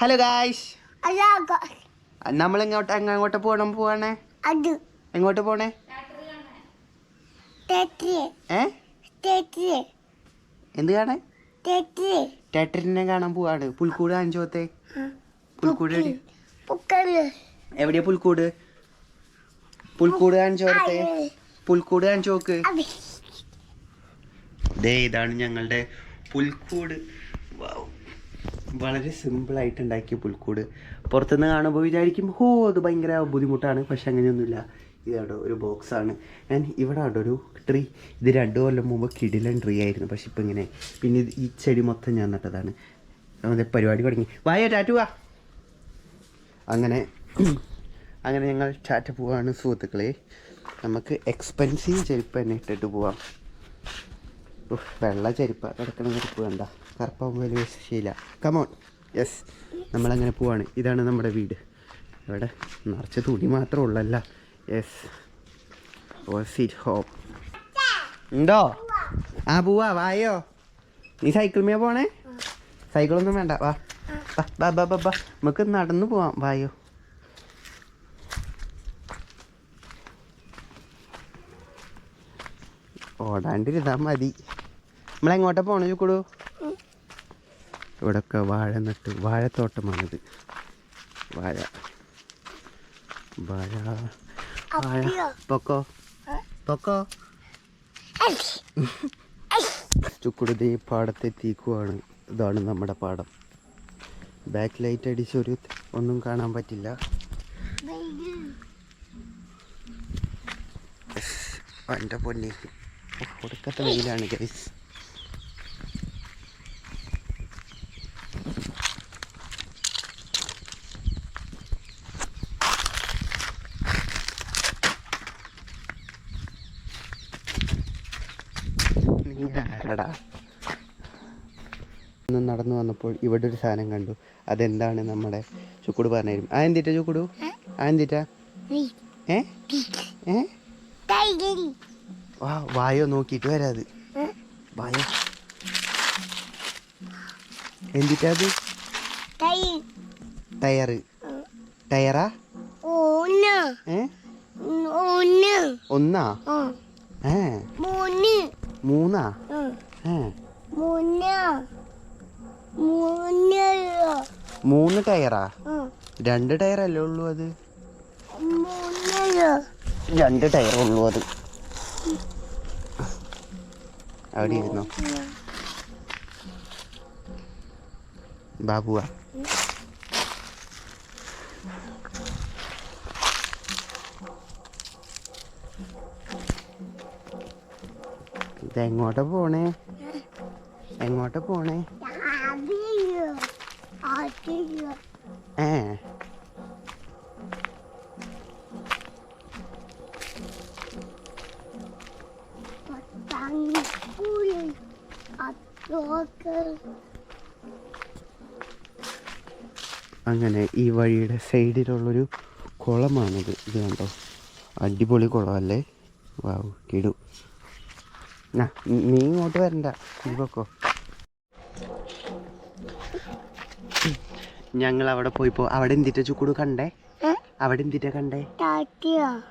Hello guys നമ്മൾ എങ്ങോട്ട് എങ്ങോട്ട് പോകണം പോവാണേ? എങ്ങോട്ട് പോണേ? എന്ത് ടേറ്ററിനെ കാണാൻ പോവാണ്. പുൽക്കൂട് അഞ്ചോത്തെ പുൽക്കൂട് എവിടെ? എവിടെയാ പുൽക്കൂട്? പുൽക്കൂട് അഞ്ചോത്തെ പുൽക്കൂട് അഞ്ചോക്ക് ദേ ഇതാണ് ഞങ്ങളുടെ പുൽക്കൂട്. വളരെ സിമ്പിൾ ആയിട്ട് ഉണ്ടാക്കിയ പുൽക്കൂട്. പുറത്തുനിന്ന് കാണുമ്പോൾ വിചാരിക്കും ഹോ അത് ഭയങ്കര ബുദ്ധിമുട്ടാണ്. പക്ഷെ അങ്ങനെയൊന്നുമില്ല. ഇതാടോ ഒരു ബോക്സാണ്. ഞാൻ ഇവിടെ ആടോ ഒരു ട്രീ ഇത് രണ്ടു കൊല്ലം മുമ്പ് കിടിലൻ ട്രീ ആയിരുന്നു. പക്ഷെ ഇപ്പം ഇങ്ങനെ പിന്നെ ഈ ചെടി മൊത്തം ഞാൻ നട്ടതാണ്. അതെ പരിപാടി തുടങ്ങി. വായ ടാറ്റുവാ അങ്ങനെ അങ്ങനെ ഞങ്ങൾ ചാറ്റ പോവാണ് സുഹൃത്തുക്കളെ. നമുക്ക് എക്സ്പെൻസീവ് ചെരുപ്പ് തന്നെ ഇട്ടിട്ട് പോവാം. വെള്ള ചെരുപ്പ. കിടക്കണ ചെരുപ്പ് വേണ്ട കറുപ്പാകുമ്പോൾ പോലെ ശീല. കമോൺ യെസ് നമ്മളങ്ങനെ പോവാണ്. ഇതാണ് നമ്മുടെ വീട്. ഇവിടെ നിറച്ച് തുണി മാത്രമേ ഉള്ളല്ല. യെസ് ഓ സിറ്റ് ഹോം ഉണ്ടോ? ആ പോവാ. വായോ നീ സൈക്കിൾ മേ പോണേ? സൈക്കിളൊന്നും വേണ്ട. വാ. ബാ ബാ ബാ നമുക്ക് നടന്നു പോവാം. വായോ ഓടാണ്ടിരുന്നാ മതി. നമ്മളെങ്ങോട്ടാ പോണേ ചുക്കുടു ഇവിടൊക്കെ വാഴ നട്ട് വാഴത്തോട്ടമാണിത്. വാഴ. വാഴ. വാഴ. പൊക്കോ. പൊക്കോ. ചുക്കുടുതി പാടത്തെത്തിക്കുവാണ് ഇതാണ് നമ്മുടെ പാടം. ബാക്ക് ലൈറ്റ് അടിച്ചൊരു ഒന്നും കാണാൻ പറ്റില്ല. എന്റെ പൊന്നി. ഒടുക്കത്തെ വെയിലാണ് ഗൈസ് ആരടാ ഒന്ന് നടന്നു വന്നപ്പോൾ ഇവിടെ ഒരു സാധനം കണ്ടു. അതെന്താണ് നമ്മുടെ ചുക്കുട് പറഞ്ഞു ആ എന്തിട്ടാ ചുക്കുടു? ആ എന്തിട്ടാ? ഏ? ഏ? വാ വായോ നോക്കിയിട്ട് വരാത്. വായോ. എന്തിട്ടാ അത്? ടൈ ടയറ്. ടയറാ? ഒന്ന് ഏ? ഒന്ന്? ഒന്നാ ഏ? മൂന്ന്? മൂന്നാ ഏ. മൂന്ന്. ടയറാ? രണ്ട് ടയറല്ലേ ഉള്ളൂ അത്? രണ്ട് ടയർ ഉള്ളൂ അത്. അവിടെ ഇരുന്നോ? ബാബുവാ. ഇതെങ്ങോട്ടാ പോണേ? എങ്ങോട്ടാ പോണേ? ഏ. അങ്ങനെ ഈ വഴിയുടെ സൈഡിലുള്ളൊരു കുളമാണിത്. ഇത് കണ്ടോ? അടിപൊളി കുളമല്ലേ? വാവ് കിടു. നാ, ഇങ്ങോട്ട് വരണ്ട. നീ പൊക്കോ. ഞങ്ങൾ അവിടെ പോയിപ്പോ അവിടെ എന്തിട്ട ചുക്കുടു കണ്ടേ? അവിടെ എന്തിട്ട കണ്ടേ?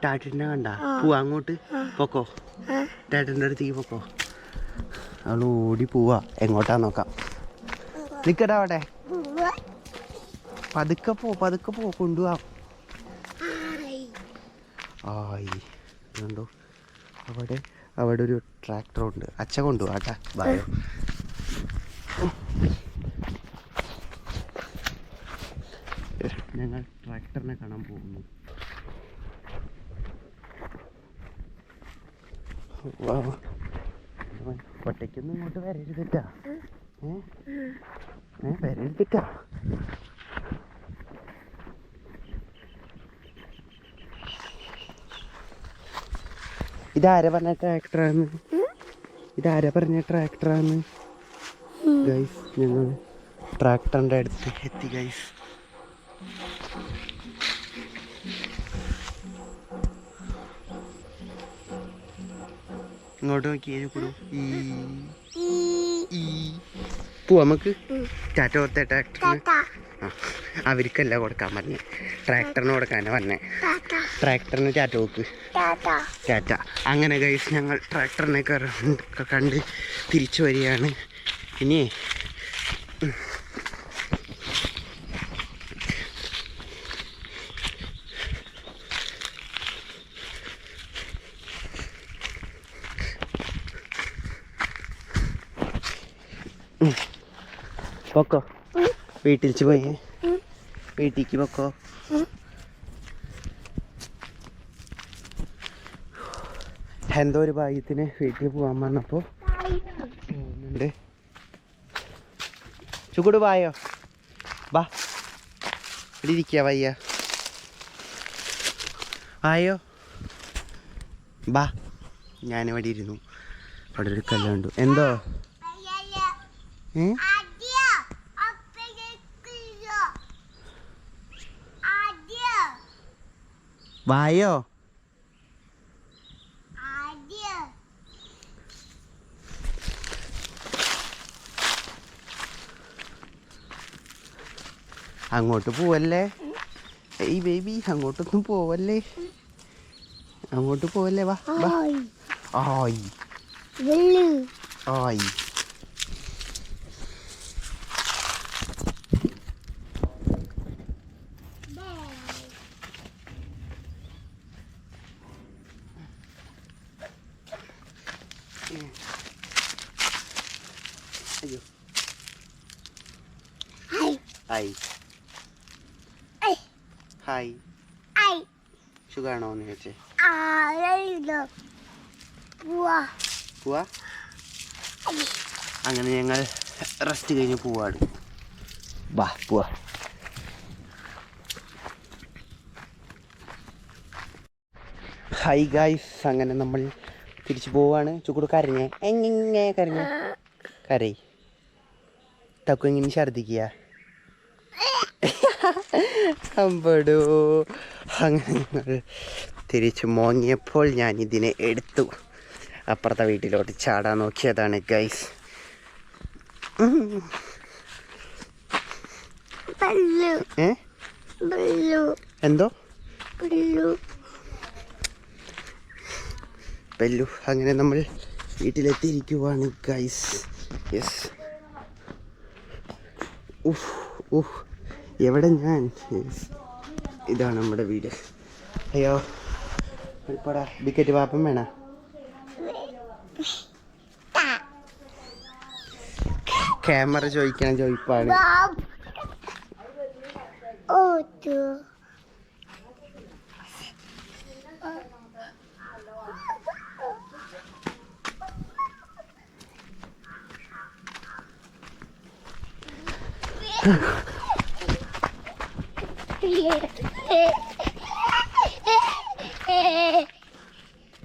ടാറ്റിനെ കണ്ട? പോവാ അങ്ങോട്ട്. പൊക്കോ. ടാറ്റിന്റെ അടുത്തേക്ക് പൊക്കോ. അവൾ ഓടി പോവാ. എങ്ങോട്ടാ നോക്കാം. നിക്കടാ അവിടെ. പതുക്കെ പോ പതുക്കെ പോ കൊണ്ടുപോവാ ആയി. കണ്ടോ അവിടെ അവിടെ ഒരു ട്രാക്ടർ ഉണ്ട് അച്ഛ കൊണ്ടുപോവാട്ടാ ബായോ ഞങ്ങൾ ട്രാക്ടറിനെ കാണാൻ പോകുന്നു. ഒറ്റയ്ക്കൊന്നും ഇങ്ങോട്ട് വരരുതിട്ടാ ഏ? വരരുതിട്ടാ ഇതാരാ പറഞ്ഞ ട്രാക്ടറാണ് ഇതാരെ പറഞ്ഞ ട്രാക്ടറാണ് ഗൈസ് ഞങ്ങൾ ട്രാക്ടറിന്റെ അടുത്ത് എത്തി ഗൈസ് ഇങ്ങോട്ട് നോക്കി കൊടു? ഈ ഈ. പോവാ നമുക്ക്. ടാറ്റ കൊടുത്ത ട്രാക്ടറിന് ആ അവർക്കല്ല കൊടുക്കാൻ പറഞ്ഞേ. ട്രാക്ടറിന് കൊടുക്കാനാണ് പറഞ്ഞേ. ട്രാക്ടറിന് ചാറ്റ പോക്ക് ചാറ്റ. അങ്ങനെ ഗൈസ് ഞങ്ങൾ ട്രാക്ടറിനെ കണ്ട് തിരിച്ചു വരികയാണ്. ഇനി പൊക്കോ. വീട്ടിൽ പോയി. വീട്ടിലേക്ക് പൊക്കോ. എന്തോ ഒരു ഭാഗ്യത്തിന് വീട്ടിൽ പോകാൻ പറഞ്ഞപ്പോൾ ചുക്കുട് വായോ? വാ. ഇവിടെ വയ്യ. വായോ? വാ. ഞാനിവിടെ ഇരുന്നു. അവിടെ ഒരു കല്ലുണ്ട് എന്തോ? വായോ? അങ്ങോട്ട് പോവല്ലേ ഏയ് ബേബി അങ്ങോട്ടൊന്നും പോവല്ലേ അങ്ങോട്ട് പോവല്ലേ വാ വാ ഹായ് ആയി വെള്ളു ആയി അയ്യോ ഹായ് ഹായ് ഐ ഹായ് സുഖാണോ എന്ന് ചോദിച്ചേ? പോവാ. അങ്ങനെ ഞങ്ങൾ റെസ്റ്റ് കഴിഞ്ഞ് പോവാണ്. വാ പോവാ. ഹായ് ഗായ്സ് അങ്ങനെ നമ്മൾ തിരിച്ചു പോവാണ്. ചുക്കൂട് കരഞ്ഞേ. എങ്ങനെ കരഞ്ഞേ? കരയി. തക്കു എങ്ങനെ ഛർദിക്കുക അമ്പടോ. അങ്ങനെ ഞങ്ങൾ തിരിച്ചു മോങ്ങിയപ്പോൾ ഞാൻ ഇതിനെ എടുത്തു. അപ്പുറത്തെ വീട്ടിലോട്ട് ചാടാൻ നോക്കിയതാണ് ഗൈസ് എന്തോ? പെല്ലു അങ്ങനെ നമ്മൾ വീട്ടിലെത്തിയിരിക്കുവാണ് ഗൈസ് യെസ് ഉഫ് ഉഫ് എവിടെ ഞാൻ. ഇതാണ് നമ്മുടെ വീട്. അയ്യോ ഇപ്പോടാ ബിക്കറ്റ് പാപ്പം വേണ? ക്യാമറ ചോദിക്കണം ചോദിപ്പാണ്. ഓട്ടു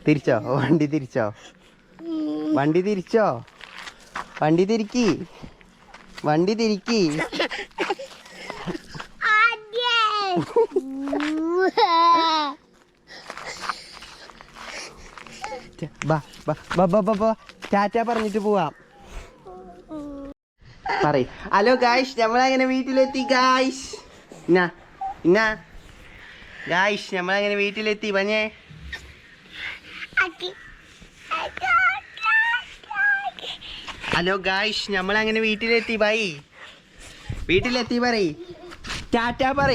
തിരിച്ചോ? വണ്ടി തിരിച്ചോ? വണ്ടി തിരിച്ചോ? വണ്ടി തിരിക്കി. വണ്ടി തിരിക്കി. ടാറ്റ പറഞ്ഞിട്ട് പോവാം. പറയും. ഹലോ ഗായ്സ് നമ്മളങ്ങനെ വീട്ടിലെത്തി ഗായ്സ് എന്നാ എന്നാ ഗായ്ഷ് നമ്മളങ്ങനെ വീട്ടിലെത്തി? പഞ്ഞേ. ഹലോ ഗായ്ഷ് നമ്മളങ്ങനെ വീട്ടിലെത്തി? ബൈ വീട്ടിലെത്തി പറയ്. ടാറ്റാ പറ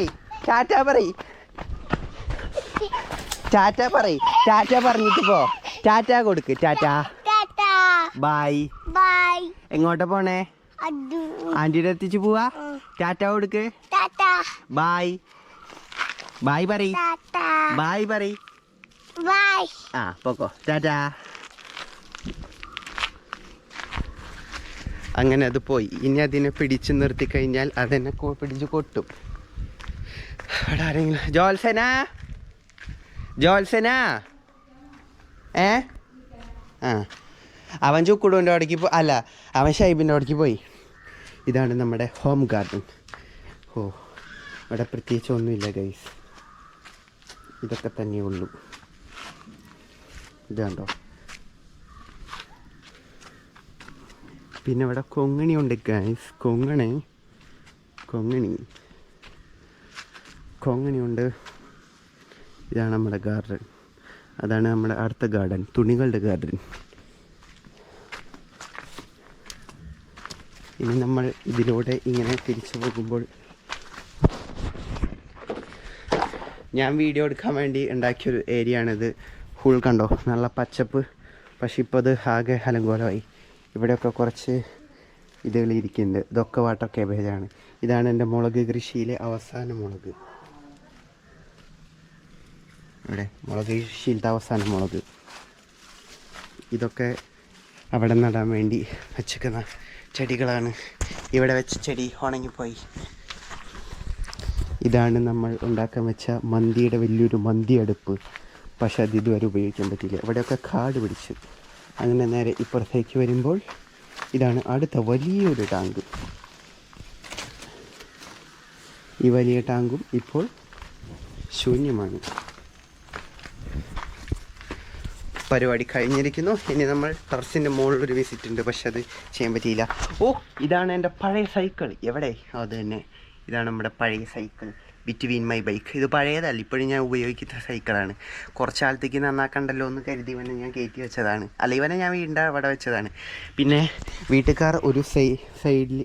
ടാറ്റാ പറ ടാറ്റാ പറ ടാറ്റാ പറഞ്ഞിട്ട് പോ. ടാറ്റാ കൊടുക്ക് ടാറ്റാ. ബൈ ബൈ എങ്ങോട്ടാ പോണേ? ആന്റിയുടെ എത്തിച്ചു പോവാ? ടാറ്റാ കൊടുക്ക്. Tata. Bye. Bye tata bye പറയ് ബൈ ആ പോക്കോ. ടാറ്റ അങ്ങനെ അത് പോയി. ഇനി അതിനെ പിടിച്ചു നിർത്തി കഴിഞ്ഞാൽ അതെന്നെ പിടിച്ച് കൊട്ടും. അവിടെ ആരെങ്കിലും ജോത്സന ജോത്സന ഏ? ആ. അവൻ ചുക്കുടുവിന്റെ അവിടേക്ക് പോ അല്ല അവൻ ഷൈബിന്റെ അവിടേക്ക് പോയി. ഇതാണ് നമ്മുടെ ഹോം ഗാർഡൻ. ഓ ഇവിടെ പ്രത്യേകിച്ച് ഒന്നുമില്ല ഗൈസ്. ഇതൊക്കെ തന്നെ ഉള്ളൂ. ഇത് കണ്ടോ? പിന്നെ ഇവിടെ കൊങ്ങണി ഉണ്ട് ഗൈസ് കൊങ്ങണി. കൊങ്ങണി. ഉണ്ട് ഇതാണ് നമ്മുടെ ഗാർഡൻ അതാണ് നമ്മുടെ അടുത്ത ഗാർഡൻ തുണികളുടെ ഗാർഡൻ ഇനി നമ്മൾ ഇതിലൂടെ ഇങ്ങനെ തിരിച്ചു പോകുമ്പോൾ ഞാൻ വീഡിയോ എടുക്കാൻ വേണ്ടി ഉണ്ടാക്കിയൊരു ഏരിയ ആണിത്. ഫുൾ കണ്ടോ? നല്ല പച്ചപ്പ്. പക്ഷെ ഇപ്പോൾ അത് ആകെ അലങ്കോലമായി. ഇവിടെയൊക്കെ കുറച്ച് ഇതുകൾ ഇരിക്കുന്നുണ്ട്. ഇതൊക്കെ വാട്ടർ കേബേജാണ് ഇതാണ് എന്റെ മുളക് കൃഷിയിലെ അവസാന മുളക്. ഇവിടെ മുളക് കൃഷിയിലത്തെ അവസാന മുളക്. ഇതൊക്കെ അവിടെ നടാൻ വേണ്ടി വച്ചിരിക്കുന്ന ചെടികളാണ്. ഇവിടെ വെച്ച് ചെടി ഉണങ്ങിപ്പോയി. ഇതാണ് നമ്മൾ ഉണ്ടാക്കാൻ വെച്ച മന്തിയുടെ വലിയൊരു മന്തി അടുപ്പ് പക്ഷെ അത് ഇതുവരെ ഉപയോഗിക്കാൻ പറ്റിയില്ല. ഇവിടെയൊക്കെ കാട് പിടിച്ചു. അങ്ങനെ നേരെ ഇപ്പുറത്തേക്ക് വരുമ്പോൾ ഇതാണ് അടുത്ത വലിയൊരു ടാങ്ക്. ഈ വലിയ ടാങ്കും ഇപ്പോൾ ശൂന്യമാണ്. പരിപാടി കഴിഞ്ഞിരിക്കുന്നു. ഇനി നമ്മൾ ടെറസിന്റെ മുകളിൽ ഒരു വിസിറ്റ് ഉണ്ട്. പക്ഷെ അത് ചെയ്യാൻ പറ്റിയില്ല. ഓ ഇതാണ് എന്റെ പഴയ സൈക്കിൾ. എവിടെ? അത് തന്നെ. ഇതാണ് നമ്മുടെ പഴയ സൈക്കിൾ. ബിറ്റ്വീൻ മൈ ബൈക്ക് ഇത് പഴയതല്ല ഇപ്പോഴും ഞാൻ ഉപയോഗിക്കുന്ന സൈക്കിളാണ്. കുറച്ച് കാലത്തേക്ക് നന്നാക്കണ്ടല്ലോ എന്ന് കരുതി ഇവനെ ഞാൻ കയറ്റി വെച്ചതാണ്. അല്ല ഇവനെ ഞാൻ വീണ്ട അവിടെ വെച്ചതാണ്. പിന്നെ വീട്ടുകാർ ഒരു സൈ സൈഡിൽ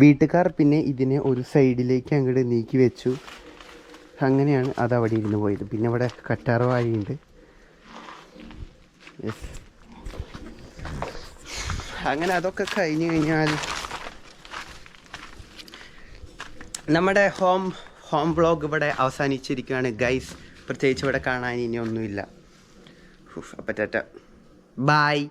വീട്ടുകാർ പിന്നെ ഇതിനെ ഒരു സൈഡിലേക്ക് അങ്ങോട്ട് നീക്കി വെച്ചു. അങ്ങനെയാണ് അത് അവിടെ ഇരുന്ന് പോയത്. പിന്നെ ഇവിടെ കറ്റാർ വാഴയുണ്ട് അങ്ങനെ അതൊക്കെ കഴിഞ്ഞ് കഴിഞ്ഞാൽ നമ്മുടെ ഹോം ഹോം ബ്ലോഗ് ഇവിടെ അവസാനിച്ചിരിക്കുകയാണ്. ഗൈസ് പ്രത്യേകിച്ച് ഇവിടെ കാണാൻ ഇനി ഒന്നുമില്ല അപ്പോൾ ടാറ്റ. ബായ്